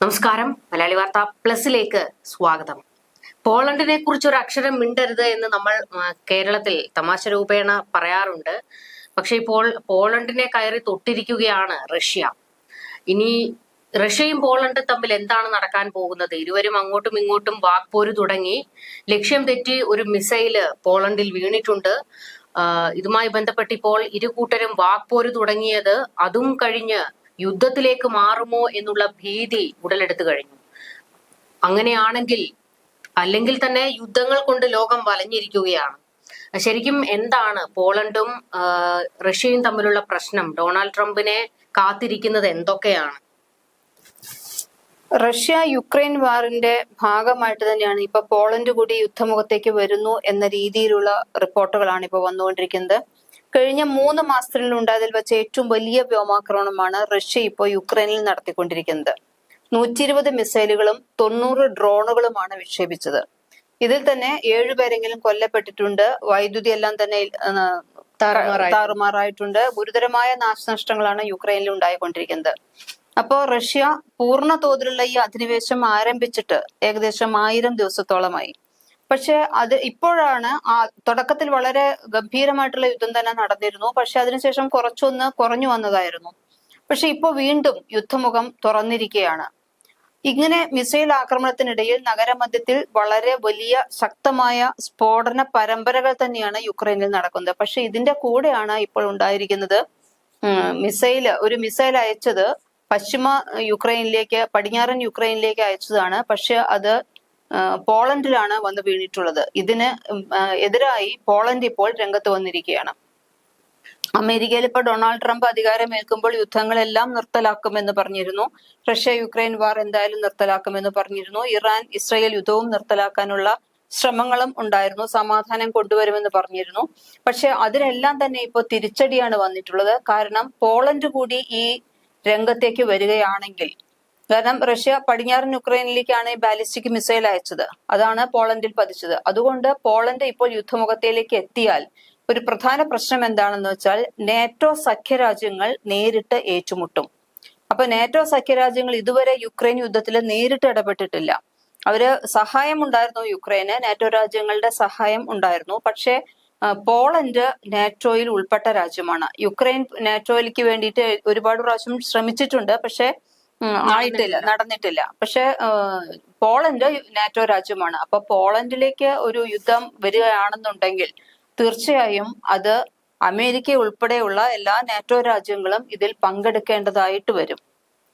നമസ്കാരം. മലയാളി വാർത്ത പ്ലസിലേക്ക് സ്വാഗതം. പോളണ്ടിനെ കുറിച്ച് ഒരു അക്ഷരം മിണ്ടരുത് എന്ന് നമ്മൾ കേരളത്തിൽ തമാശ രൂപേണ പറയാറുണ്ട്. പക്ഷെ ഇപ്പോൾ പോളണ്ടിനെ കയറി തൊട്ടിരിക്കുകയാണ് റഷ്യ. ഇനി റഷ്യയും പോളണ്ടും തമ്മിൽ എന്താണ് നടക്കാൻ പോകുന്നത്? ഇരുവരും അങ്ങോട്ടും ഇങ്ങോട്ടും വാക്പോര് തുടങ്ങി. ലക്ഷ്യം തെറ്റി ഒരു മിസൈൽ പോളണ്ടിൽ വീണിട്ടുണ്ട്. ഇതുമായി ബന്ധപ്പെട്ട് ഇപ്പോൾ ഇരു കൂട്ടരും വാക്പോര് തുടങ്ങിയത് അതും കഴിഞ്ഞ് യുദ്ധത്തിലേക്ക് മാറുമോ എന്നുള്ള ഭീതി ഉടലെടുത്തു കഴിഞ്ഞു. അങ്ങനെയാണെങ്കിൽ അല്ലെങ്കിൽ തന്നെ യുദ്ധങ്ങൾ കൊണ്ട് ലോകം വലഞ്ഞിരിക്കുകയാണ്. ശരിക്കും എന്താണ് പോളണ്ടും റഷ്യയും തമ്മിലുള്ള പ്രശ്നം? ഡൊണാൾഡ് ട്രംപിനെ കാത്തിരിക്കുന്നത് എന്തൊക്കെയാണ്? റഷ്യ യുക്രൈൻ വാറിന്റെ ഭാഗമായിട്ട് തന്നെയാണ് ഇപ്പൊ പോളണ്ട് കൂടി യുദ്ധമുഖത്തേക്ക് വരുന്നു എന്ന രീതിയിലുള്ള റിപ്പോർട്ടുകളാണ് ഇപ്പോൾ വന്നുകൊണ്ടിരിക്കുന്നത്. കഴിഞ്ഞ മൂന്ന് മാസത്തിനുണ്ടായതിൽ ഉണ്ടായതിൽ വെച്ച ഏറ്റവും വലിയ വ്യോമാക്രമണമാണ് റഷ്യ ഇപ്പോൾ യുക്രൈനിൽ നടത്തിക്കൊണ്ടിരിക്കുന്നത്. നൂറ്റി ഇരുപത് മിസൈലുകളും തൊണ്ണൂറ് ഡ്രോണുകളുമാണ് വിക്ഷേപിച്ചത്. ഇതിൽ തന്നെ ഏഴുപേരെങ്കിലും കൊല്ലപ്പെട്ടിട്ടുണ്ട്. വൈദ്യുതി എല്ലാം തന്നെ താറുമാറായി. താറുമാറായിട്ടുണ്ട്. ഗുരുതരമായ നാശനഷ്ടങ്ങളാണ് യുക്രൈനിൽ ഉണ്ടായിക്കൊണ്ടിരിക്കുന്നത്. അപ്പോ റഷ്യ പൂർണ തോതിലുള്ള ഈ അധിനിവേശം ആരംഭിച്ചിട്ട് ഏകദേശം ആയിരം ദിവസത്തോളമായി. പക്ഷെ അത് ഇപ്പോഴാണ് ആ തുടക്കത്തിൽ വളരെ ഗംഭീരമായിട്ടുള്ള യുദ്ധം തന്നെ നടന്നിരുന്നു. പക്ഷെ അതിനുശേഷം കുറച്ചൊന്ന് കുറഞ്ഞു വന്നതായിരുന്നു. പക്ഷെ ഇപ്പോൾ വീണ്ടും യുദ്ധമുഖം തുറന്നിരിക്കുകയാണ്. ഇങ്ങനെ മിസൈൽ ആക്രമണത്തിനിടയിൽ നഗരമധ്യത്തിൽ വളരെ വലിയ ശക്തമായ സ്ഫോടന പരമ്പരകൾ തന്നെയാണ് യുക്രൈനിൽ നടക്കുന്നത്. പക്ഷെ ഇതിന്റെ കൂടെയാണ് ഇപ്പോൾ ഉണ്ടായിരിക്കുന്നത് മിസൈൽ ഒരു മിസൈൽ അയച്ചത് പശ്ചിമ യുക്രൈനിലേക്ക് പടിഞ്ഞാറൻ യുക്രൈനിലേക്ക് അയച്ചതാണ്. പക്ഷെ അത് പോളണ്ടിലാണ് വന്ന് വീണിട്ടുള്ളത്. ഇതിന് എതിരായി പോളണ്ട് ഇപ്പോൾ രംഗത്ത് വന്നിരിക്കുകയാണ്. അമേരിക്കയിൽ ഇപ്പോൾ ഡൊണാൾഡ് ട്രംപ് അധികാരമേൽക്കുമ്പോൾ യുദ്ധങ്ങളെല്ലാം നിർത്തലാക്കുമെന്ന് പറഞ്ഞിരുന്നു. റഷ്യ യുക്രൈൻ വാർ എന്തായാലും നിർത്തലാക്കുമെന്ന് പറഞ്ഞിരുന്നു. ഇറാൻ ഇസ്രായേൽ യുദ്ധവും നിർത്തലാക്കാനുള്ള ശ്രമങ്ങളും ഉണ്ടായിരുന്നു. സമാധാനം കൊണ്ടുവരുമെന്ന് പറഞ്ഞിരുന്നു. പക്ഷെ അതിനെല്ലാം തന്നെ ഇപ്പോൾ തിരിച്ചടിയാണ് വന്നിട്ടുള്ളത്. കാരണം പോളണ്ട് കൂടി ഈ രംഗത്തേക്ക് വരികയാണെങ്കിൽ കാരണം റഷ്യ പടിഞ്ഞാറൻ യുക്രൈനിലേക്കാണ് ഈ ബാലിസ്റ്റിക് മിസൈൽ അയച്ചത്. അതാണ് പോളണ്ടിൽ പതിച്ചത്. അതുകൊണ്ട് പോളണ്ട് ഇപ്പോൾ യുദ്ധമുഖത്തേക്ക് എത്തിയാൽ ഒരു പ്രധാന പ്രശ്നം എന്താണെന്ന് വെച്ചാൽ നാറ്റോ സഖ്യരാജ്യങ്ങൾ നേരിട്ട് ഏറ്റുമുട്ടും. അപ്പൊ നാറ്റോ സഖ്യരാജ്യങ്ങൾ ഇതുവരെ യുക്രൈൻ യുദ്ധത്തിൽ നേരിട്ട് ഇടപെട്ടിട്ടില്ല. അവർ സഹായം ഉണ്ടായിരുന്നു യുക്രൈന് നാറ്റോ രാജ്യങ്ങളുടെ സഹായം ഉണ്ടായിരുന്നു. പക്ഷേ പോളണ്ട് നാറ്റോയിൽ ഉൾപ്പെട്ട രാജ്യമാണ്. യുക്രൈൻ നാറ്റോയിലേക്ക് വേണ്ടിയിട്ട് ഒരുപാട് പ്രാവശ്യം ശ്രമിച്ചിട്ടുണ്ട്. പക്ഷെ ആയിട്ടില്ല നടന്നിട്ടില്ല. പക്ഷെ പോളണ്ട് നാറ്റോ രാജ്യമാണ്. അപ്പൊ പോളണ്ടിലേക്ക് ഒരു യുദ്ധം വരികയാണെന്നുണ്ടെങ്കിൽ തീർച്ചയായും അത് അമേരിക്ക ഉൾപ്പെടെയുള്ള എല്ലാ നാറ്റോ രാജ്യങ്ങളും ഇതിൽ പങ്കെടുക്കേണ്ടതായിട്ട് വരും.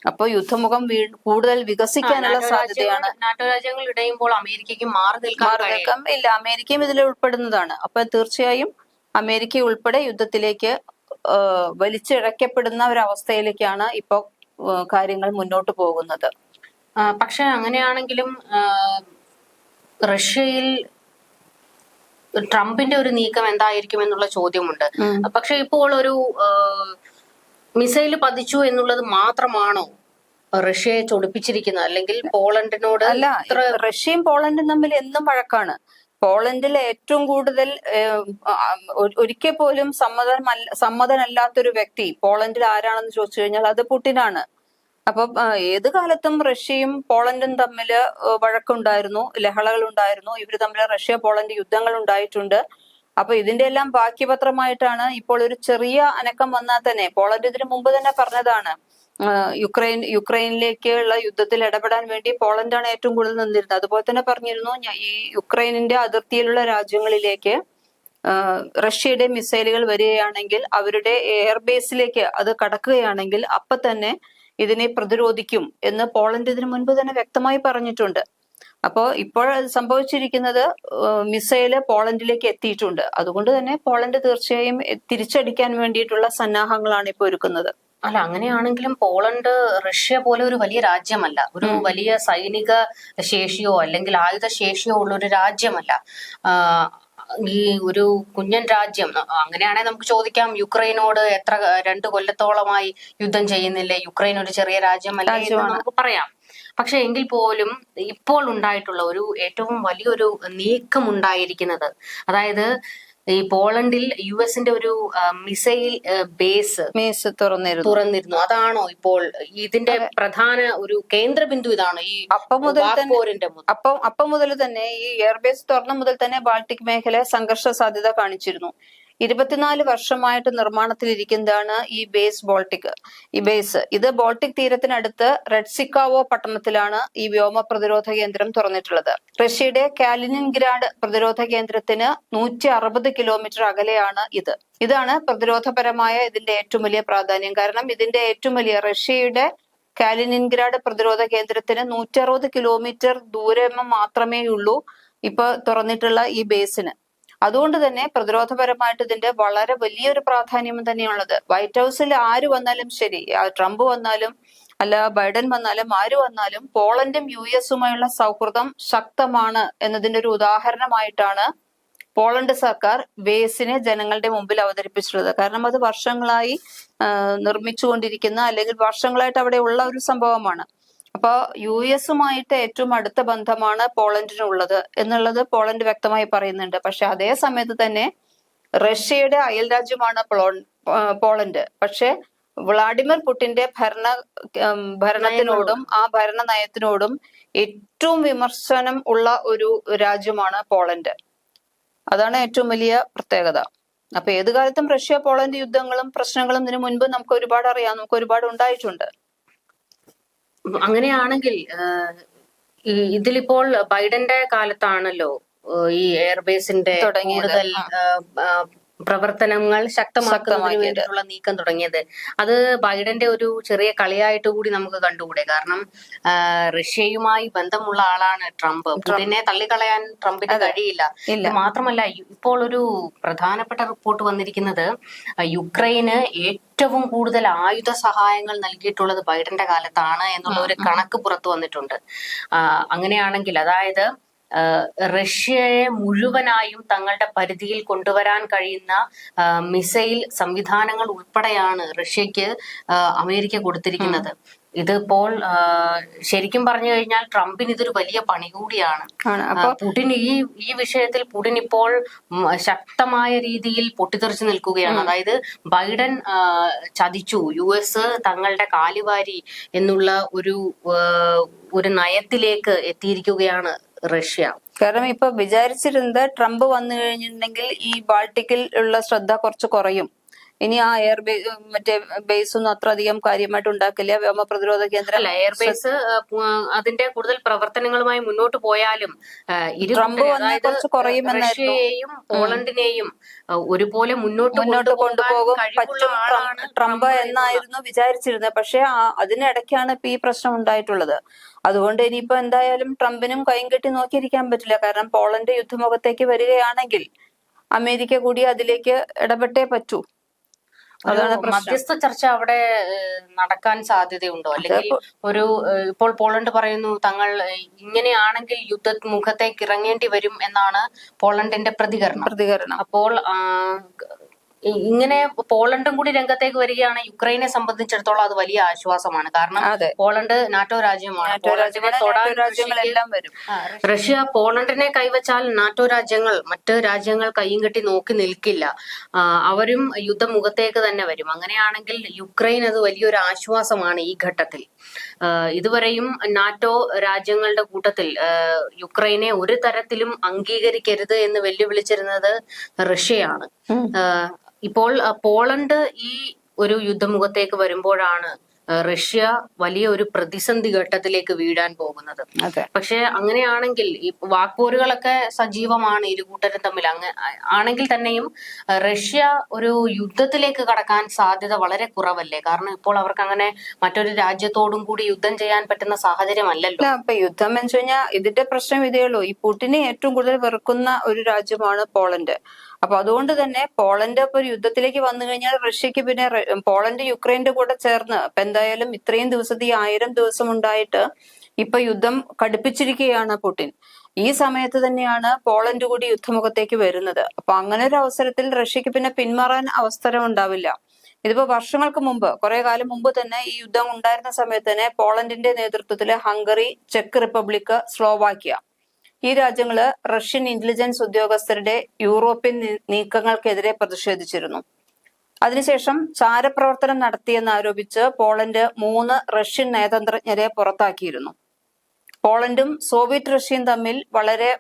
അപ്പൊ യുദ്ധമുഖം വീ കൂടുതൽ വികസിക്കാനുള്ള സാധ്യതയാണ്. നാറ്റോ രാജ്യങ്ങൾ ഇടയുമ്പോൾ അമേരിക്കയ്ക്ക് മാറി നിൽക്കാൻ ഇല്ല. അമേരിക്കയും ഇതിൽ ഉൾപ്പെടുന്നതാണ്. അപ്പൊ തീർച്ചയായും അമേരിക്ക ഉൾപ്പെടെ യുദ്ധത്തിലേക്ക് വലിച്ചിഴക്കപ്പെടുന്ന ഒരു അവസ്ഥയിലേക്കാണ് ഇപ്പൊ ആ, കാര്യങ്ങൾ മുന്നോട്ട് പോകുന്നത്. പക്ഷെ അങ്ങനെയാണെങ്കിലും റഷ്യയിൽ ട്രംപിന്റെ ഒരു നീക്കം എന്തായിരിക്കും എന്നുള്ള ചോദ്യമുണ്ട്. പക്ഷെ ഇപ്പോൾ ഒരു മിസൈൽ പതിച്ചു എന്നുള്ളത് മാത്രമാണോ റഷ്യയെ ചൊടിപ്പിച്ചിരിക്കുന്നത്? അല്ലെങ്കിൽ പോളണ്ടിനോട് അല്ല റഷ്യയും പോളണ്ടും തമ്മിൽ എന്നും വഴക്കാണ്. പോളണ്ടിൽ ഏറ്റവും കൂടുതൽ ഒരിക്കൽ പോലും സമ്മതമല്ല സമ്മതനല്ലാത്തൊരു വ്യക്തി പോളണ്ടിൽ ആരാണെന്ന് ചോദിച്ചു കഴിഞ്ഞാൽ അത് പുട്ടിനാണ് അപ്പൊ ഏത് കാലത്തും റഷ്യയും പോളണ്ടും തമ്മിൽ വഴക്കുണ്ടായിരുന്നു ലഹളകൾ ഉണ്ടായിരുന്നു ഇവർ തമ്മിൽ റഷ്യ പോളണ്ട് യുദ്ധങ്ങൾ ഉണ്ടായിട്ടുണ്ട്. അപ്പൊ ഇതിന്റെ എല്ലാം ബാക്കിപത്രമായിട്ടാണ് ഇപ്പോൾ ഒരു ചെറിയ അനക്കം വന്നാൽ തന്നെ. പോളണ്ട് ഇതിനു മുമ്പ് തന്നെ പറഞ്ഞതാണ് യുക്രൈൻ യുക്രൈനിലേക്കുള്ള യുദ്ധത്തിൽ ഇടപെടാൻ വേണ്ടി പോളണ്ടാണ് ഏറ്റവും കൂടുതൽ നിന്നിരുന്നത്. അതുപോലെ തന്നെ പറഞ്ഞിരുന്നു ഈ യുക്രൈനിന്റെ അതിർത്തിയിലുള്ള രാജ്യങ്ങളിലേക്ക് റഷ്യയുടെ മിസൈലുകൾ വരികയാണെങ്കിൽ അവരുടെ എയർബേസിലേക്ക് അത് കടക്കുകയാണെങ്കിൽ അപ്പൊ തന്നെ ഇതിനെ പ്രതിരോധിക്കും എന്ന് പോളണ്ട് ഇതിനു മുൻപ് തന്നെ വ്യക്തമായി പറഞ്ഞിട്ടുണ്ട്. അപ്പോ ഇപ്പോൾ സംഭവിച്ചിരിക്കുന്നത് മിസൈൽ പോളണ്ടിലേക്ക് എത്തിയിട്ടുണ്ട്. അതുകൊണ്ട് തന്നെ പോളണ്ട് തീർച്ചയായും തിരിച്ചടിക്കാൻ വേണ്ടിയിട്ടുള്ള സന്നാഹങ്ങളാണ് ഇപ്പോൾ ഒരുക്കുന്നത്. അല്ല അങ്ങനെയാണെങ്കിലും പോളണ്ട് റഷ്യ പോലെ ഒരു വലിയ രാജ്യമല്ല. ഒരു വലിയ സൈനിക ശേഷിയോ അല്ലെങ്കിൽ ആയുധ ശേഷിയോ ഉള്ള ഒരു രാജ്യമല്ല. ഈ ഒരു കുഞ്ഞൻ രാജ്യം. അങ്ങനെയാണെങ്കിൽ നമുക്ക് ചോദിക്കാം യുക്രൈനോട് എത്ര രണ്ട് കൊല്ലത്തോളമായി യുദ്ധം ചെയ്യുന്നില്ലേ? യുക്രൈൻ ഒരു ചെറിയ രാജ്യമല്ലേ എന്ന് നമുക്ക് പറയാം. പക്ഷെ എങ്കിൽ പോലും ഇപ്പോൾ ഉണ്ടായിട്ടുള്ള ഒരു ഏറ്റവും വലിയൊരു നീക്കം ഉണ്ടായിരിക്കുന്നത് അതായത് ഈ പോളണ്ടിൽ യു എസിന്റെ ഒരു മിസൈൽ ബേസ് ബേസ് മീസ് തുറന്നിരുന്നു. തുറന്നിരുന്നു. അതാണോ ഇപ്പോൾ ഇതിന്റെ പ്രധാന ഒരു കേന്ദ്ര ബിന്ദു ഇതാണ് ഈ അപ്പം മുതൽ തന്നെ അപ്പം അപ്പം മുതൽ തന്നെ ഈ എയർബേസ് തുറന്ന മുതൽ തന്നെ ബാൾട്ടിക് മേഖല സംഘർഷ സാധ്യത കാണിച്ചിരുന്നു. ഇരുപത്തിനാല് വർഷമായിട്ട് നിർമ്മാണത്തിലിരിക്കുന്നതാണ് ഈ ബേസ് ബോൾട്ടിക് ഈ ബേസ് ഇത് ബോൾട്ടിക് തീരത്തിനടുത്ത് റെഡ്സിക്കാവോ പട്ടണത്തിലാണ് ഈ വ്യോമ പ്രതിരോധ കേന്ദ്രം തുറന്നിട്ടുള്ളത്. റഷ്യയുടെ കാലിനിൻഗ്രാഡ് പ്രതിരോധ കേന്ദ്രത്തിന് നൂറ്റി അറുപത് കിലോമീറ്റർ അകലെയാണ് ഇത്. ഇതാണ് പ്രതിരോധപരമായ ഇതിന്റെ ഏറ്റവും വലിയ പ്രാധാന്യം. കാരണം ഇതിന്റെ ഏറ്റവും വലിയ റഷ്യയുടെ കാലിനിൻഗ്രാഡ് പ്രതിരോധ കേന്ദ്രത്തിന് നൂറ്ററുപത് കിലോമീറ്റർ ദൂരം മാത്രമേ ഉള്ളൂ ഇപ്പൊ തുറന്നിട്ടുള്ള ഈ ബേസിന് അതുകൊണ്ട് തന്നെ പ്രതിരോധപരമായിട്ട് ഇതിന്റെ വളരെ വലിയൊരു പ്രാധാന്യം തന്നെയാണുള്ളത് വൈറ്റ് ഹൗസിൽ ആര് വന്നാലും ശരി ട്രംപ് വന്നാലും അല്ല ബൈഡൻ വന്നാലും ആര് വന്നാലും പോളണ്ടും യു എസുമായുള്ള സൗഹൃദം ശക്തമാണ് എന്നതിന്റെ ഒരു ഉദാഹരണമായിട്ടാണ് പോളണ്ട് സർക്കാർ വേസിനെ ജനങ്ങളുടെ മുമ്പിൽ അവതരിപ്പിച്ചിട്ടുള്ളത്. കാരണം അത് വർഷങ്ങളായി നിർമ്മിച്ചുകൊണ്ടിരിക്കുന്ന അല്ലെങ്കിൽ വർഷങ്ങളായിട്ട് അവിടെ ഉള്ള ഒരു സംഭവമാണ്. അപ്പൊ യു എസുമായിട്ട് ഏറ്റവും അടുത്ത ബന്ധമാണ് പോളണ്ടിനുള്ളത് എന്നുള്ളത് പോളണ്ട് വ്യക്തമായി പറയുന്നുണ്ട്. പക്ഷെ അതേ സമയത്ത് തന്നെ റഷ്യയുടെ അയൽ രാജ്യമാണ് പോളോ പോളണ്ട്. പക്ഷെ വ്ളാഡിമിർ പുടിന്റെ ഭരണ ഭരണത്തിനോടും ആ ഭരണ നയത്തിനോടും ഏറ്റവും വിമർശനം ഉള്ള ഒരു രാജ്യമാണ് പോളണ്ട്. അതാണ് ഏറ്റവും വലിയ പ്രത്യേകത. അപ്പൊ ഏത് കാലത്തും റഷ്യ പോളണ്ട് യുദ്ധങ്ങളും പ്രശ്നങ്ങളും ഇതിനു മുൻപ് നമുക്ക് ഒരുപാട് അറിയാം. നമുക്ക് ഒരുപാട് ഉണ്ടായിട്ടുണ്ട്. അങ്ങനെയാണെങ്കിൽ ഇതിലിപ്പോൾ ബൈഡന്റെ കാലത്താണല്ലോ ഈ എയർബേസിന്റെ. കൂടുതൽ പ്രവർത്തനങ്ങൾ ശക്തമാക്കുന്നതിനുള്ള നീക്കം തുടങ്ങിയത്. അത് ബൈഡന്റെ ഒരു ചെറിയ കളിയായിട്ട് കൂടി നമുക്ക് കണ്ടുകൂടെ? കാരണം റഷ്യയുമായി ബന്ധമുള്ള ആളാണ് ട്രംപ്. പുതിനെ തള്ളിക്കളയാൻ ട്രംപിന് കഴിയില്ല. മാത്രമല്ല ഇപ്പോൾ ഒരു പ്രധാനപ്പെട്ട റിപ്പോർട്ട് വന്നിരിക്കുന്നത് യുക്രൈന് ഏറ്റവും കൂടുതൽ ആയുധ സഹായങ്ങൾ നൽകിയിട്ടുള്ളത് ബൈഡന്റെ കാലത്താണ് എന്നുള്ള ഒരു കണക്ക് പുറത്തു വന്നിട്ടുണ്ട്. അങ്ങനെയാണെങ്കിൽ അതായത് റഷ്യയെ മുഴുവനായും തങ്ങളുടെ പരിധിയിൽ കൊണ്ടുവരാൻ കഴിയുന്ന മിസൈൽ സംവിധാനങ്ങൾ ഉൾപ്പെടെയാണ് റഷ്യക്ക് അമേരിക്ക കൊടുത്തിരിക്കുന്നത്. ഇതിപ്പോൾ ശരിക്കും പറഞ്ഞു കഴിഞ്ഞാൽ ട്രംപിന് ഇതൊരു വലിയ പണി കൂടിയാണ്. പുടിൻ ഈ ഈ വിഷയത്തിൽ പുടിൻ ഇപ്പോൾ ശക്തമായ രീതിയിൽ പൊട്ടിത്തെറിച്ചു നിൽക്കുകയാണ്. അതായത് ബൈഡൻ ചതിച്ചു. യു എസ് തങ്ങളുടെ കാലുവാരി എന്നുള്ള ഒരു ഒരു നയത്തിലേക്ക് എത്തിയിരിക്കുകയാണ് റഷ്യ. കാരണം ഇപ്പൊ വിചാരിച്ചിരുന്നത് ട്രംപ് വന്നു കഴിഞ്ഞിട്ടുണ്ടെങ്കിൽ ഈ ബാൾട്ടിക്കിൽ ഉള്ള ശ്രദ്ധ കുറച്ച് കുറയും. ഇനി ആ എയർ ബേസ് മറ്റേ ബേസ് ഒന്നും അത്ര അധികം കാര്യമായിട്ട് ഉണ്ടാക്കില്ല. വ്യോമ പ്രതിരോധ കേന്ദ്രം അല്ല എയർ ബേസ് അതിന്റെ കൂടുതൽ പ്രവർത്തനങ്ങളുമായി മുന്നോട്ട് പോയാലും ഇരു റഷ്യയെയും പോളണ്ടിനെയും ഒരുപോലെ മുന്നോട്ട് മുന്നോട്ട് കൊണ്ടുപോകും. പറ്റും ട്രംപ്- എന്നായിരുന്നു വിചാരിച്ചിരുന്നത്. പക്ഷെ അതിനിടയ്ക്കാണ് ഇപ്പൊ ഈ പ്രശ്നം ഉണ്ടായിട്ടുള്ളത്. അതുകൊണ്ട് ഇനിയിപ്പോ എന്തായാലും ട്രംപിനും കൈയും കെട്ടി നോക്കിയിരിക്കാൻ പറ്റില്ല. കാരണം പോളണ്ട് യുദ്ധമുഖത്തേക്ക് വരികയാണെങ്കിൽ അമേരിക്ക കൂടി അതിലേക്ക് ഇടപെട്ടേ പറ്റൂ. മധ്യസ്ഥ ചർച്ച അവിടെ നടക്കാൻ സാധ്യതയുണ്ടോ? അല്ലെങ്കിൽ ഒരു ഇപ്പോൾ പോളണ്ട് പറയുന്നു തങ്ങൾ ഇങ്ങനെയാണെങ്കിൽ യുദ്ധ മുഖത്തേക്ക് ഇറങ്ങേണ്ടി വരും എന്നാണ് പോളണ്ടിന്റെ പ്രതികരണം. പ്രതികരണം. അപ്പോൾ ഇങ്ങനെ പോളണ്ടും കൂടി രംഗത്തേക്ക് വരികയാണ് യുക്രൈനെ സംബന്ധിച്ചിടത്തോളം അത് വലിയ ആശ്വാസമാണ്. കാരണം പോളണ്ട് നാറ്റോ രാജ്യമാണ്. റഷ്യ പോളണ്ടിനെ കൈവച്ചാൽ നാറ്റോ രാജ്യങ്ങൾ മറ്റ് രാജ്യങ്ങൾ കൈയും കെട്ടി നോക്കി നിൽക്കില്ല. അവരും യുദ്ധമുഖത്തേക്ക് തന്നെ വരും. അങ്ങനെയാണെങ്കിൽ യുക്രൈൻ അത് വലിയൊരു ആശ്വാസമാണ് ഈ ഘട്ടത്തിൽ. ഇതുവരെയും നാറ്റോ രാജ്യങ്ങളുടെ കൂട്ടത്തിൽ യുക്രൈനെ ഒരു തരത്തിലും അംഗീകരിക്കരുത് എന്ന് വെല്ലുവിളിച്ചിരുന്നത് റഷ്യയാണ്. ഇപ്പോൾ പോളണ്ട് ഈ ഒരു യുദ്ധമുഖത്തേക്ക് വരുമ്പോഴാണ് റഷ്യ വലിയ ഒരു പ്രതിസന്ധി ഘട്ടത്തിലേക്ക് വീഴാൻ പോകുന്നത്. പക്ഷെ അങ്ങനെയാണെങ്കിൽ ഈ വാക്പോരുകളൊക്കെ സജീവമാണ് ഇരു കൂട്ടരും തമ്മിൽ. അങ്ങ് ആണെങ്കിൽ തന്നെയും റഷ്യ ഒരു യുദ്ധത്തിലേക്ക് കടക്കാൻ സാധ്യത വളരെ കുറവല്ലേ? കാരണം ഇപ്പോൾ അവർക്ക് അങ്ങനെ മറ്റൊരു രാജ്യത്തോടും കൂടി യുദ്ധം ചെയ്യാൻ പറ്റുന്ന സാഹചര്യമല്ലല്ലോ. അപ്പൊ യുദ്ധം എന്ന് വെച്ച് കഴിഞ്ഞാൽ ഇതിന്റെ പ്രശ്നം ഇതേ ഉള്ളൂ. ഈ പുട്ടിനെ ഏറ്റവും കൂടുതൽ വെറുക്കുന്ന ഒരു രാജ്യമാണ് പോളണ്ട്. അപ്പൊ അതുകൊണ്ട് തന്നെ പോളണ്ട് ഇപ്പൊ ഒരു യുദ്ധത്തിലേക്ക് വന്നു കഴിഞ്ഞാൽ റഷ്യക്ക് പിന്നെ പോളണ്ട് യുക്രൈന്റെ കൂടെ ചേർന്ന് അപ്പൊ എന്തായാലും ഇത്രയും ദിവസത്തെ ഈ ആയിരം ദിവസം ഉണ്ടായിട്ട് ഇപ്പൊ യുദ്ധം കടുപ്പിച്ചിരിക്കുകയാണ് പുടിൻ. ഈ സമയത്ത് തന്നെയാണ് പോളണ്ട് കൂടി യുദ്ധമുഖത്തേക്ക് വരുന്നത്. അപ്പൊ അങ്ങനെ ഒരു അവസരത്തിൽ റഷ്യക്ക് പിന്നെ പിന്മാറാൻ അവസരം ഉണ്ടാവില്ല. ഇതിപ്പോ വർഷങ്ങൾക്ക് മുമ്പ് കുറെ കാലം മുമ്പ് തന്നെ ഈ യുദ്ധം ഉണ്ടായിരുന്ന സമയത്ത് തന്നെ പോളണ്ടിന്റെ നേതൃത്വത്തിൽ ഹംഗറി ചെക്ക് റിപ്പബ്ലിക് സ്ലോവാക്യ ഈ രാജ്യങ്ങൾ റഷ്യൻ ഇന്റലിജൻസ് ഉദ്യോഗസ്ഥരുടെ യൂറോപ്യൻ നീക്കങ്ങൾക്കെതിരെ പ്രതിഷേധിച്ചിരുന്നു. അതിനുശേഷം ചാരപ്രവർത്തനം നടത്തിയെന്ന് ആരോപിച്ച് പോളണ്ട് മൂന്ന് റഷ്യൻ നയതന്ത്രജ്ഞരെ പുറത്താക്കിയിരുന്നു. പോളണ്ടും സോവിയറ്റ് റഷ്യയും തമ്മിൽ വളരെ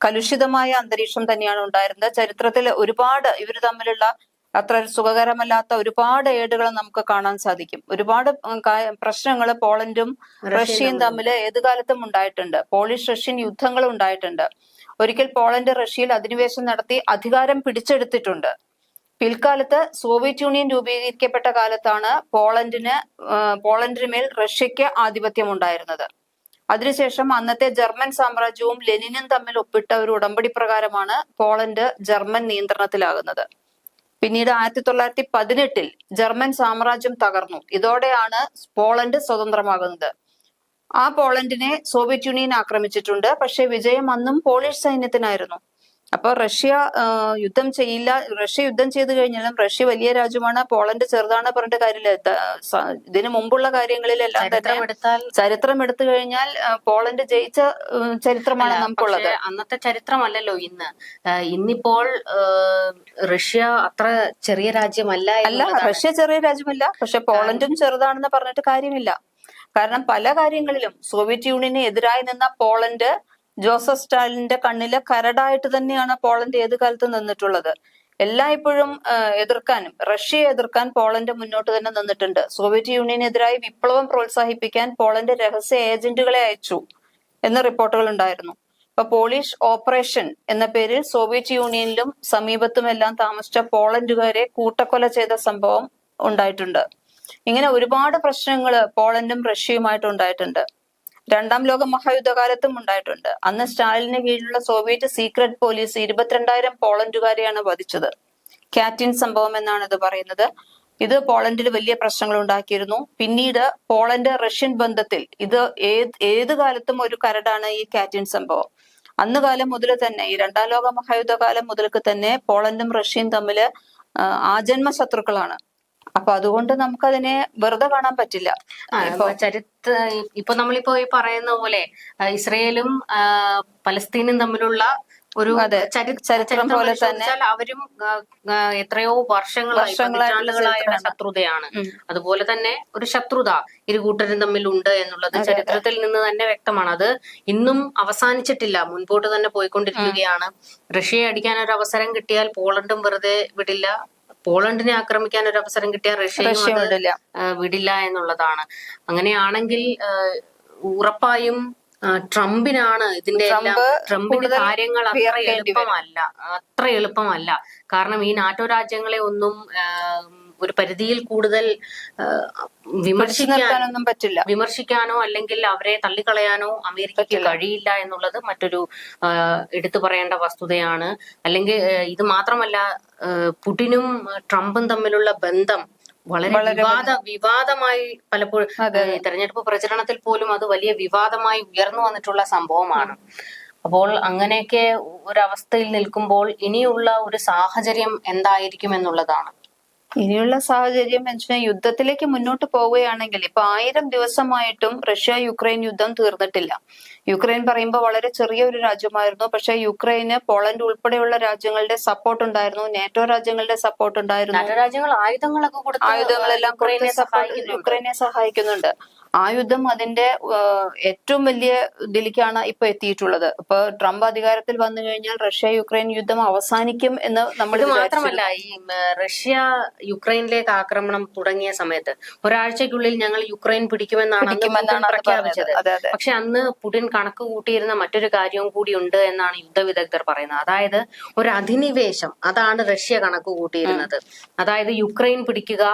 കലുഷിതമായ അന്തരീക്ഷം തന്നെയാണ് ഉണ്ടായിരുന്നത്. ചരിത്രത്തിൽ ഒരുപാട് ഇവർ തമ്മിലുള്ള അത്ര സുഖകരമല്ലാത്ത ഒരുപാട് ഏടുകൾ നമുക്ക് കാണാൻ സാധിക്കും. ഒരുപാട് പ്രശ്നങ്ങൾ പോളണ്ടും റഷ്യയും തമ്മിൽ ഏത് കാലത്തും ഉണ്ടായിട്ടുണ്ട്. പോളിഷ് റഷ്യൻ യുദ്ധങ്ങൾ ഉണ്ടായിട്ടുണ്ട്. ഒരിക്കൽ പോളണ്ട് റഷ്യയിൽ അധിനിവേശം നടത്തി അധികാരം പിടിച്ചെടുത്തിട്ടുണ്ട്. പിൽക്കാലത്ത് സോവിയറ്റ് യൂണിയൻ രൂപീകരിക്കപ്പെട്ട കാലത്താണ് പോളണ്ടിന് പോളണ്ടിന് മേൽ റഷ്യക്ക് ആധിപത്യം ഉണ്ടായിരുന്നത്. അതിനുശേഷം അന്നത്തെ ജർമ്മൻ സാമ്രാജ്യവും ലെനിനും തമ്മിൽ ഒപ്പിട്ട ഒരു ഉടമ്പടി പ്രകാരമാണ് പോളണ്ട് ജർമ്മൻ നിയന്ത്രണത്തിലാകുന്നത്. പിന്നീട് ആയിരത്തി തൊള്ളായിരത്തി പതിനെട്ടിൽ ജർമ്മൻ സാമ്രാജ്യം തകർന്നു. ഇതോടെയാണ് പോളണ്ട് സ്വതന്ത്രമാകുന്നത്. ആ പോളണ്ടിനെ സോവിയറ്റ് യൂണിയൻ ആക്രമിച്ചിട്ടുണ്ട്. പക്ഷേ വിജയം അന്നും പോളിഷ് സൈന്യത്തിനായിരുന്നു. അപ്പൊ റഷ്യ യുദ്ധം ചെയ്യില്ല. റഷ്യ യുദ്ധം ചെയ്തു കഴിഞ്ഞാലും റഷ്യ വലിയ രാജ്യമാണ്. പോളണ്ട് ചെറുതാണ് പറഞ്ഞിട്ട് കാര്യമില്ല. ഇതിനു മുമ്പുള്ള കാര്യങ്ങളിലെല്ലാം തന്നെ ചരിത്രം എടുത്തു കഴിഞ്ഞാൽ പോളണ്ട് ജയിച്ച ചരിത്രമാണ് നമുക്കുള്ളത്. അന്നത്തെ ചരിത്രമല്ലല്ലോ ഇന്ന്. ഇന്നിപ്പോൾ റഷ്യ അത്ര ചെറിയ രാജ്യമല്ല അല്ല റഷ്യ ചെറിയ രാജ്യമല്ല. പക്ഷെ പോളണ്ടും ചെറുതാണെന്ന് പറഞ്ഞിട്ട് കാര്യമില്ല. കാരണം പല കാര്യങ്ങളിലും സോവിയറ്റ് യൂണിയന് എതിരായി നിന്ന പോളണ്ട് ജോസഫ് സ്റ്റാലിന്റെ കണ്ണിലെ കരടായിട്ട് തന്നെയാണ് പോളണ്ട് ഏത് കാലത്ത് നിന്നിട്ടുള്ളത്. എല്ലായ്പ്പോഴും എതിർക്കാനും റഷ്യയെ എതിർക്കാൻ പോളണ്ട് മുന്നോട്ട് തന്നെ നിന്നിട്ടുണ്ട്. സോവിയറ്റ് യൂണിയനെതിരായി വിപ്ലവം പ്രോത്സാഹിപ്പിക്കാൻ പോളണ്ട് രഹസ്യ ഏജന്റുകളെ അയച്ചു എന്ന റിപ്പോർട്ടുകൾ ഉണ്ടായിരുന്നു. ഇപ്പൊ പോളിഷ് ഓപ്പറേഷൻ എന്ന പേരിൽ സോവിയറ്റ് യൂണിയനിലും സമീപത്തുമെല്ലാം താമസിച്ച പോളണ്ടുകാരെ കൂട്ടക്കൊല ചെയ്ത സംഭവം ഉണ്ടായിട്ടുണ്ട്. ഇങ്ങനെ ഒരുപാട് പ്രശ്നങ്ങൾ പോളണ്ടും റഷ്യയുമായിട്ട് ഉണ്ടായിട്ടുണ്ട്. രണ്ടാം ലോക മഹായുദ്ധകാലത്തും ഉണ്ടായിട്ടുണ്ട്. അന്ന് സ്റ്റാലിന് കീഴിലുള്ള സോവിയറ്റ് സീക്രട്ട് പോലീസ് ഇരുപത്തിരണ്ടായിരം പോളണ്ടുകാരെയാണ് വധിച്ചത്. കാറ്റിൻ സംഭവം എന്നാണ് ഇത് പറയുന്നത്. ഇത് പോളണ്ടിൽ വലിയ പ്രശ്നങ്ങൾ ഉണ്ടാക്കിയിരുന്നു. പിന്നീട് പോളണ്ട് റഷ്യൻ ബന്ധത്തിൽ ഇത് ഏത് ഏത് കാലത്തും ഒരു കരടാണ് ഈ കാറ്റിൻ സംഭവം. അന്ന് കാലം മുതൽ തന്നെ ഈ രണ്ടാം ലോക മഹായുദ്ധകാലം മുതൽക്ക് തന്നെ പോളണ്ടും റഷ്യയും തമ്മിൽ ആജന്മ ശത്രുക്കളാണ്. അപ്പൊ അതുകൊണ്ട് നമുക്കതിനെ വെറുതെ കാണാൻ പറ്റില്ല. ചരിത്ര ഇപ്പൊ നമ്മളിപ്പോ ഈ പറയുന്ന പോലെ ഇസ്രയേലും പലസ്തീനും തമ്മിലുള്ള ഒരു ചരി- ചരിത്രം പോലെ തന്നെ അവരും എത്രയോ വർഷങ്ങളായി വർഷങ്ങളായിട്ടുള്ള പതിറ്റാണ്ടുകളായുള്ള ശത്രുതയാണ്. അതുപോലെ തന്നെ ഒരു ശത്രുത ഇരു കൂട്ടരും തമ്മിൽ ഉണ്ട് എന്നുള്ളത് ചരിത്രത്തിൽ നിന്ന് തന്നെ വ്യക്തമാണ്. അത് ഇന്നും അവസാനിച്ചിട്ടില്ല മുൻപോട്ട് തന്നെ പോയിക്കൊണ്ടിരിക്കുകയാണ്. റഷ്യയെ അടിക്കാൻ ഒരു അവസരം കിട്ടിയാൽ പോളണ്ടും വെറുതെ വിടില്ല. പോളണ്ടിനെ ആക്രമിക്കാൻ ഒരു അവസരം കിട്ടിയാൽ റഷ്യയും റഷ്യ വിടില്ല എന്നുള്ളതാണ്. അങ്ങനെയാണെങ്കിൽ ഉറപ്പായും ട്രംപിനാണ് ഇതിന്റെ എല്ലാം ട്രംപിന്റെ കാര്യങ്ങൾ അത്ര എളുപ്പമല്ല അത്ര എളുപ്പമല്ല. കാരണം ഈ നാറ്റോ രാജ്യങ്ങളെ ഒന്നും ഒരു പരിധിയിൽ കൂടുതൽ നിർത്താനൊന്നും പറ്റില്ല. വിമർശിക്കാനോ അല്ലെങ്കിൽ അവരെ തള്ളിക്കളയാനോ അമേരിക്കയ്ക്ക് കഴിയില്ല എന്നുള്ളത് മറ്റൊരു എടുത്തു പറയേണ്ട വസ്തുതയാണ്. അല്ലെങ്കിൽ ഇത് മാത്രമല്ല പുടിനും ട്രംപും തമ്മിലുള്ള ബന്ധം വളരെ വിവാദ വിവാദമായി പലപ്പോഴും തെരഞ്ഞെടുപ്പ് പ്രചരണത്തിൽ പോലും അത് വലിയ വിവാദമായി ഉയർന്നു വന്നിട്ടുള്ള സംഭവമാണ്. അപ്പോൾ അങ്ങനെയൊക്കെ ഒരവസ്ഥയിൽ നിൽക്കുമ്പോൾ ഇനിയുള്ള ഒരു സാഹചര്യം എന്തായിരിക്കും എന്നുള്ളതാണ്. ഇനിയുള്ള സാഹചര്യം എന്ന് വെച്ചാൽ യുദ്ധത്തിലേക്ക് മുന്നോട്ട് പോവുകയാണെങ്കിൽ ഇപ്പൊ ആയിരം ദിവസമായിട്ടും റഷ്യ യുക്രൈൻ യുദ്ധം തീർന്നിട്ടില്ല. യുക്രൈൻ പറയുമ്പോൾ വളരെ ചെറിയ ഒരു രാജ്യമായിരുന്നു. പക്ഷെ യുക്രൈന് പോളണ്ട് ഉൾപ്പെടെയുള്ള രാജ്യങ്ങളുടെ സപ്പോർട്ട് ഉണ്ടായിരുന്നു. നാറ്റോ രാജ്യങ്ങളുടെ സപ്പോർട്ട് ഉണ്ടായിരുന്നു. രാജ്യങ്ങൾ ആയുധങ്ങളൊക്കെ ആയുധങ്ങളെല്ലാം യുക്രൈനെ സഹായിക്കുന്നുണ്ട്. ആ യുദ്ധം അതിന്റെ ഏറ്റവും വലിയ ഇതിലേക്കാണ് ഇപ്പൊ എത്തിയിട്ടുള്ളത്. ഇപ്പൊ ട്രംപ് അധികാരത്തിൽ വന്നു കഴിഞ്ഞാൽ റഷ്യ യുക്രൈൻ യുദ്ധം അവസാനിക്കും എന്ന് നമ്മൾ മാത്രമല്ല ഈ റഷ്യ യുക്രൈനിലേക്ക് ആക്രമണം തുടങ്ങിയ സമയത്ത് ഒരാഴ്ചക്കുള്ളിൽ ഞങ്ങൾ യുക്രൈൻ പിടിക്കുമെന്നാണ് പ്രഖ്യാപിച്ചത്. പക്ഷെ അന്ന് പുടിൻ കണക്ക് കൂട്ടിയിരുന്ന മറ്റൊരു കാര്യവും കൂടി ഉണ്ട് എന്നാണ് യുദ്ധ വിദഗ്ധർ പറയുന്നത്. അതായത് ഒരു അധിനിവേശം അതാണ് റഷ്യ കണക്ക് കൂട്ടിയിരുന്നത്. അതായത് യുക്രൈൻ പിടിക്കുക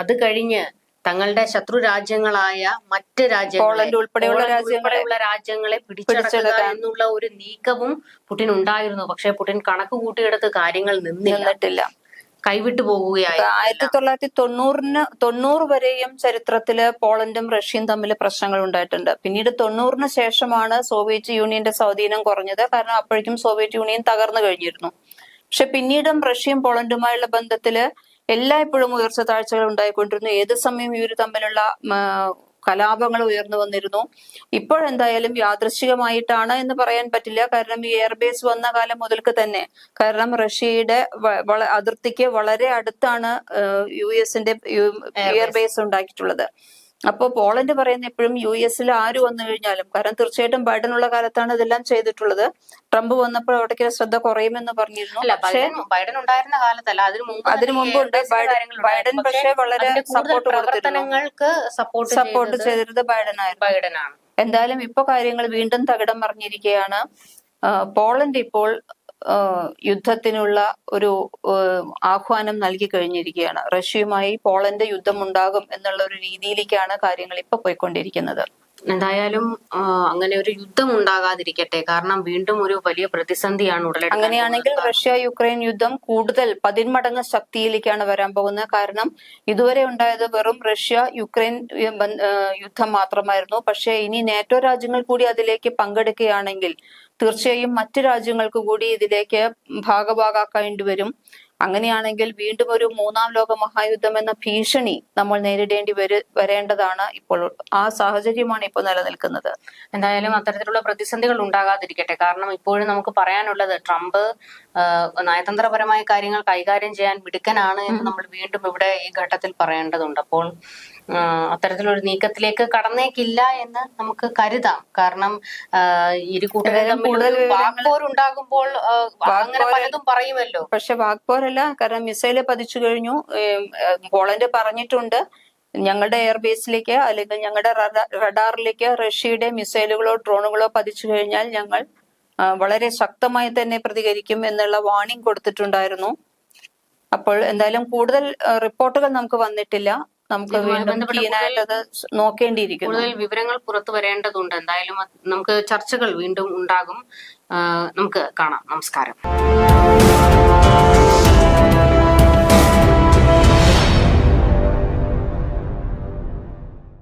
അത് കഴിഞ്ഞ് തങ്ങളുടെ ശത്രു രാജ്യങ്ങളായ മറ്റ് രാജ്യങ്ങളെ പോളണ്ട് ഉൾപ്പെടെയുള്ള രാജ്യങ്ങളെ പിടിച്ചെടുക്കുക എന്നുള്ള ഒരു നീക്കവും പുടിൻ ഉണ്ടായിരുന്നു. പക്ഷെ പുടിൻ കണക്ക് കൂട്ടിയെടുത്ത് കാര്യങ്ങൾ നിന്നില്ല. നിന്നിട്ടില്ല. കൈവിട്ടു പോകുകയായി ആയിരത്തി തൊള്ളായിരത്തി തൊണ്ണൂറിന് തൊണ്ണൂറ് വരെയും ചരിത്രത്തിൽ പോളണ്ടും റഷ്യയും തമ്മിൽ പ്രശ്നങ്ങൾ ഉണ്ടായിട്ടുണ്ട്. പിന്നീട് തൊണ്ണൂറിന് ശേഷമാണ് സോവിയറ്റ് യൂണിയന്റെ സ്വാധീനം കുറഞ്ഞത്. കാരണം അപ്പോഴേക്കും സോവിയറ്റ് യൂണിയൻ തകർന്നു കഴിഞ്ഞിരുന്നു. പക്ഷെ പിന്നീടും റഷ്യയും പോളണ്ടുമായുള്ള ബന്ധത്തിൽ എല്ലായ്പ്പോഴും ഉയർച്ച താഴ്ചകൾ ഉണ്ടായിക്കൊണ്ടിരുന്നു. ഏത് സമയം ഇവർ തമ്മിലുള്ള കലാപങ്ങൾ ഉയർന്നു വന്നിരുന്നു. ഇപ്പോഴെന്തായാലും യാദൃശികമായിട്ടാണ് എന്ന് പറയാൻ പറ്റില്ല. കാരണം ഈ എയർബേസ് വന്ന കാലം മുതൽക്ക് തന്നെ. കാരണം റഷ്യയുടെ അതിർത്തിക്ക് വളരെ അടുത്താണ് യു എസിന്റെ എയർബേസ് ഉണ്ടാക്കിയിട്ടുള്ളത്. അപ്പോൾ പോളണ്ട് പറയുന്ന എപ്പോഴും യു എസിൽ ആര് വന്നു കഴിഞ്ഞാലും കാരണം തീർച്ചയായിട്ടും ബൈഡൻ ഉള്ള കാലത്താണ് ഇതെല്ലാം ചെയ്തിട്ടുള്ളത്. ട്രംപ് വന്നപ്പോൾ അവിടേക്ക് ശ്രദ്ധ കുറയുമെന്ന് പറഞ്ഞിരുന്നു. പക്ഷേ ബൈഡൻ ഉണ്ടായിരുന്ന കാലത്തല്ല. അതിനു മുമ്പ് ഉണ്ട്. ബൈഡൻ- ബൈഡൻ പക്ഷേ വളരെ സപ്പോർട്ട്. പ്രവർത്തനങ്ങൾക്ക് സപ്പോർട്ട് സപ്പോർട്ട് ചെയ്തിരുന്നത് ബൈഡൻ ആയിരുന്നു ബൈഡനാണ്. എന്തായാലും ഇപ്പൊ കാര്യങ്ങൾ വീണ്ടും തകിടം മറിഞ്ഞിരിക്കുകയാണ്. ആ, പോളണ്ട് ഇപ്പോൾ യുദ്ധത്തിനുള്ള ഒരു ആഹ്വാനം നൽകി കഴിഞ്ഞിരിക്കുകയാണ്. റഷ്യയുമായി പോളണ്ട് യുദ്ധം ഉണ്ടാകും എന്നുള്ള ഒരു രീതിയിലേക്കാണ് കാര്യങ്ങൾ ഇപ്പൊ പോയിക്കൊണ്ടിരിക്കുന്നത്. എന്തായാലും അങ്ങനെ ഒരു യുദ്ധം ഉണ്ടാകാതിരിക്കട്ടെ കാരണം വീണ്ടും ഒരു വലിയ പ്രതിസന്ധിയാണ് ഉടലെടുക്കാൻ അങ്ങനെയാണെങ്കിൽ റഷ്യ യുക്രൈൻ യുദ്ധം കൂടുതൽ പതിന്മടങ്ങ് ശക്തിയിലേക്കാണ് വരാൻ പോകുന്നത്. കാരണം ഇതുവരെ ഉണ്ടായത് വെറും റഷ്യ യുക്രൈൻ യുദ്ധം മാത്രമായിരുന്നു. പക്ഷേ ഇനി നാറ്റോ രാജ്യങ്ങൾ കൂടി അതിലേക്ക് പങ്കെടുക്കുകയാണെങ്കിൽ തീർച്ചയായും മറ്റു രാജ്യങ്ങൾക്ക് കൂടി ഇതിലേക്ക് ഭാഗഭാഗാക്കേണ്ടി വരും അങ്ങനെയാണെങ്കിൽ വീണ്ടും ഒരു മൂന്നാം ലോക മഹായുദ്ധം എന്ന ഭീഷണി നമ്മൾ നേരിടേണ്ടി വരു വരേണ്ടതാണ് ഇപ്പോൾ ആ സാഹചര്യമാണ് ഇപ്പോൾ നിലനിൽക്കുന്നത്. എന്തായാലും അത്തരത്തിലുള്ള പ്രതിസന്ധികൾ ഉണ്ടാകാതിരിക്കട്ടെ. കാരണം ഇപ്പോഴും നമുക്ക് പറയാനുള്ളത് ട്രംപ് നയതന്ത്രപരമായ കാര്യങ്ങൾ കൈകാര്യം ചെയ്യാൻ മിടുക്കനാണ് എന്ന് നമ്മൾ വീണ്ടും ഇവിടെ ഈ ഘട്ടത്തിൽ പറയേണ്ടതുണ്ട്. അപ്പോൾ അത്തരത്തിലൊരു നീക്കത്തിലേക്ക് കടന്നേക്കില്ല എന്ന് നമുക്ക് കരുതാം. കാരണം ഇരു കൂട്ടരും തമ്മിൽ വാക്പോരുണ്ടാകുമ്പോൾ ആ, അങ്ങനെ പലതും പറയുമല്ലോ. പക്ഷെ വാക്പോരല്ല കാരണം മിസൈൽ പതിച്ചു കഴിഞ്ഞു. പോളണ്ട് പറഞ്ഞിട്ടുണ്ട് ഞങ്ങളുടെ എയർബേസിലേക്ക് അല്ലെങ്കിൽ ഞങ്ങളുടെ റഡ- റഡാറിലേക്ക് റഷ്യയുടെ മിസൈലുകളോ ഡ്രോണുകളോ പതിച്ചു കഴിഞ്ഞാൽ ഞങ്ങൾ വളരെ ശക്തമായി തന്നെ പ്രതികരിക്കും എന്നുള്ള വാണിംഗ് കൊടുത്തിട്ടുണ്ടായിരുന്നു. അപ്പോൾ എന്തായാലും കൂടുതൽ റിപ്പോർട്ടുകൾ നമുക്ക് വന്നിട്ടില്ല. നമുക്ക് നോക്കേണ്ടിയിരിക്കും വീണ്ടും അത് കൂടുതൽ വിവരങ്ങൾ പുറത്തു വരേണ്ടതുണ്ട്. എന്തായാലും നമുക്ക് ചർച്ചകൾ വീണ്ടും ഉണ്ടാകും. നമുക്ക് കാണാം. നമസ്കാരം.